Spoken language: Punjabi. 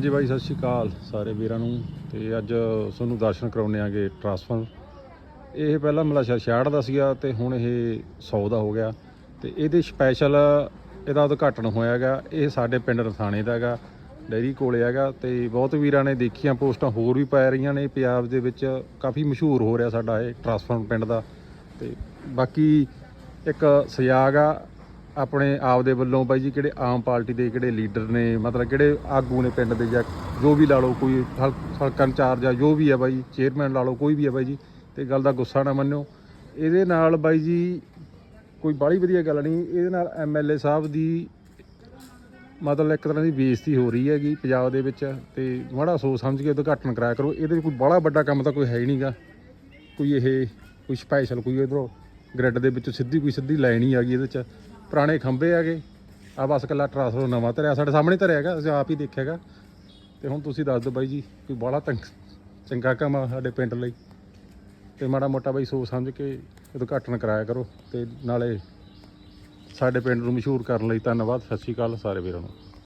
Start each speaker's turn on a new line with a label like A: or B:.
A: ਜੀ ਬਾਈ, ਸਤਿ ਸ਼੍ਰੀ ਅਕਾਲ ਸਾਰੇ ਵੀਰਾਂ ਨੂੰ। ਤੇ ਅੱਜ ਤੁਹਾਨੂੰ ਦਰਸ਼ਨ ਕਰਾਉਣੇ ਆਗੇ ਟਰਾਂਸਫਰ ਇਹ ਪਹਿਲਾਂ ਮਲਾ 66 ਦਾ ਸੀਗਾ ਤੇ ਹੁਣ ਇਹ 100 ਦਾ ਹੋ ਗਿਆ। ਤੇ ਇਹਦੇ ਸਪੈਸ਼ਲ ਇਹਦਾ ਉਦਘਾਟਨ ਹੋਇਆ ਹੈਗਾ। ਇਹ ਸਾਡੇ ਪਿੰਡ ਰਥਾਣੇ ਦਾ ਹੈਗਾ, ਡੈਰੀ ਕੋਲੇ ਹੈਗਾ। ਤੇ ਬਹੁਤ ਵੀਰਾਂ ਨੇ ਦੇਖੀਆਂ, ਪੋਸਟਾਂ ਹੋਰ ਵੀ ਪੈ ਰਹੀਆਂ ਨੇ। ਪੰਜਾਬ ਦੇ ਵਿੱਚ ਕਾਫੀ ਮਸ਼ਹੂਰ ਹੋ ਰਿਹਾ ਸਾਡਾ ਇਹ ਟਰਾਂਸਫਰ ਪਿੰਡ ਦਾ। ਤੇ ਬਾਕੀ ਇੱਕ ਸਜਾਗ ਆ ਆਪਣੇ ਆਪ ਦੇ ਵੱਲੋਂ ਬਾਈ ਜੀ ਕਿਹੜੇ ਆਮ ਪਾਰਟੀ ਦੇ ਕਿਹੜੇ ਲੀਡਰ ਨੇ, ਮਤਲਬ ਕਿਹੜੇ ਆਗੂ ਨੇ ਪਿੰਡ ਦੇ ਜਾਂ ਜੋ ਵੀ ਲਾ ਲਓ ਕੋਈ ਹਲ- ਹਲਕਾ ਇੰਚਾਰਜ ਆ ਜੋ ਵੀ ਆ ਬਾਈ, ਚੇਅਰਮੈਨ ਲਾ ਲਓ ਕੋਈ ਵੀ ਆ ਬਾਈ ਜੀ, ਤੇ ਗੱਲ ਦਾ ਗੁੱਸਾ ਨਾ ਮੰਨਿਓ। ਇਹਦੇ ਨਾਲ ਬਾਈ ਜੀ ਕੋਈ ਬਾਹਲੀ ਵਧੀਆ ਗੱਲ ਨਹੀਂ, ਇਹਦੇ ਨਾਲ ਐਮਐਲਏ ਸਾਹਿਬ ਦੀ ਮਤਲਬ ਇੱਕ ਤਰ੍ਹਾਂ ਦੀ ਬੇਇੱਜ਼ਤੀ ਹੋ ਰਹੀ ਹੈਗੀ ਪੰਜਾਬ ਦੇ ਵਿੱਚ, ਤੇ ਮਾੜਾ ਸੋਚ ਸਮਝ ਕੇ ਉਦਘਾਟਨ ਕਰਾਇਆ ਕਰੋ, ਇਹਦੇ ਵਿੱਚ ਕੋਈ ਬਾਹਲਾ ਵੱਡਾ ਕੰਮ ਤਾਂ ਕੋਈ ਹੈ ਹੀ ਨਹੀਂਗਾ ਕੋਈ ਇਹ, ਕੋਈ ਸਪੈਸ਼ਲ ਕੋਈ ਇਧਰੋਂ ਗ੍ਰਿਡ ਦੇ ਵਿੱਚੋਂ ਸਿੱਧੀ ਕੋਈ ਸਿੱਧੀ ਲਾਈਨ ਹੀ ਆ ਗਈ ਇਹਦੇ ਚ। ਪੁਰਾਣੇ ਖੰਭੇ ਹੈਗੇ। ਆ ਬਸ ਕੱਲਾ ਟਰਾਂਸਫਰ ਨਵਾਂ ਧਰਿਆ, ਸਾਡੇ ਸਾਹਮਣੇ ਧਰਿਆ ਹੈਗਾ, ਅਸੀਂ ਆਪ ਹੀ ਦੇਖਿਆਗਾ ਤੇ ਹੁਣ ਤੁਸੀਂ ਦੱਸ ਦਿਓ ਬਾਈ ਜੀ, ਕੋਈ ਬਾਹਲਾ ਤੰਗ, ਚੰਗਾ ਕੰਮ ਆ ਸਾਡੇ ਪਿੰਡ ਲਈ। ਤੇ ਮਾੜਾ ਮੋਟਾ ਬਾਈ ਸੋਚ ਸਮਝ ਕੇ ਉਦਘਾਟਨ ਕਰਾਇਆ ਕਰੋ, ਤੇ ਨਾਲੇ ਸਾਡੇ ਪਿੰਡ ਨੂੰ ਮਸ਼ਹੂਰ ਕਰਨ ਲਈ ਧੰਨਵਾਦ। ਸਤਿ ਸ਼੍ਰੀ ਅਕਾਲ ਸਾਰੇ ਵੀਰਾਂ ਨੂੰ।